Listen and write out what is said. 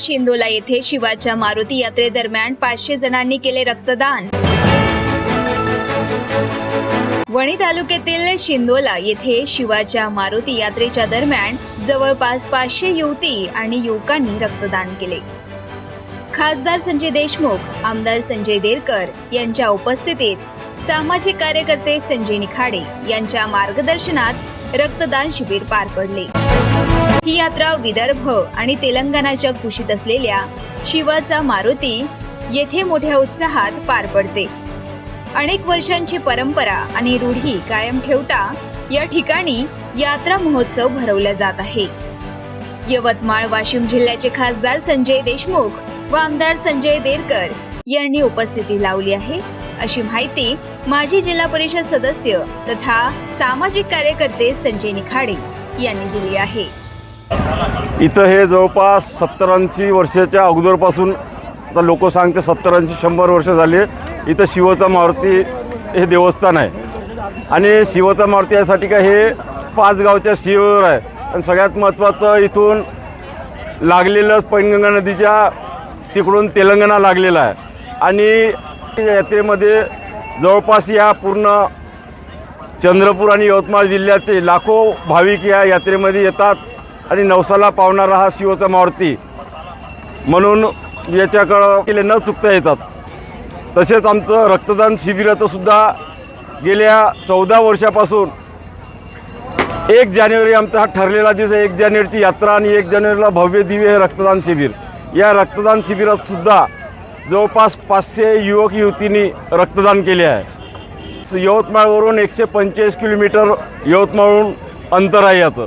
शिंदोला येथे शिवाच्या मारुती यात्रेदरम्यान पाचशे जणांनी केले रक्तदान. वणी तालुक्यातील शिंदोला येथे शिवाच्या मारुती यात्रेच्या दरम्यान जवळपास पाचशे युवती आणि युवकांनी रक्तदान केले. खासदार संजय देशमुख आमदार संजय देरकर यांच्या उपस्थितीत सामाजिक कार्यकर्ते संजय निखाडे यांच्या मार्गदर्शनात रक्तदान शिबिर पार पडले. ही यात्रा विदर्भ आणि तेलंगणाच्या कुशीत असलेल्या शिवाचा मारुती येथे मोठ्या उत्साहात पार पडते. अनेक वर्षांची परंपरा आणि रूढी कायम ठेवता या ठिकाणी यात्रा महोत्सव भरवला जात आहे. यवतमाळ वाशिम जिल्ह्याचे खासदार संजय देशमुख व आमदार संजय देरकर यांनी उपस्थिती लावली आहे. अशी माहिती माजी जिल्हा परिषद सदस्य तथा सामाजिक कार्यकर्ते संजय निखाडे यांनी दिली आहे. इथं हे जवळपास सत्तर ऐंशी वर्षाच्या अगोदरपासून आता लोक सांगते सत्तर ऐंशी शंभर वर्ष झाले. इथं शिवचा मारुती हे देवस्थान आहे. आणि शिवचा मारुती यासाठी काय हे पाच गावच्या शिवर आहे. आणि सगळ्यात महत्त्वाचं इथून लागलेलंच पैनगंगा नदीच्या तिकडून तेलंगणा लागलेला आहे. आणि यात्रेमध्ये जवळपास या पूर्ण चंद्रपूर आणि यवतमाळ जिल्ह्यातील लाखो भाविक या यात्रेमध्ये येतात. आणि नवसाला पावणारा हा शिवचा मारुती. म्हणून याच्याकडं केले न चुकता येतात. तसेच आमचं रक्तदान शिबिराचं सुद्धा गेल्या चौदा वर्षापासून एक जानेवारी आमचा हा ठरलेला दिवस आहे. एक जानेवारीची यात्रा आणि एक जानेवारीला भव्य दिव्य हे रक्तदान शिबिर. या रक्तदान शिबिरात सुद्धा जवळपास पाचशे युवक युवतींनी रक्तदान केले आहे. यवतमाळवरून एकशे पंचेचाळीस किलोमीटर यवतमाळहून अंतर आहे याचं.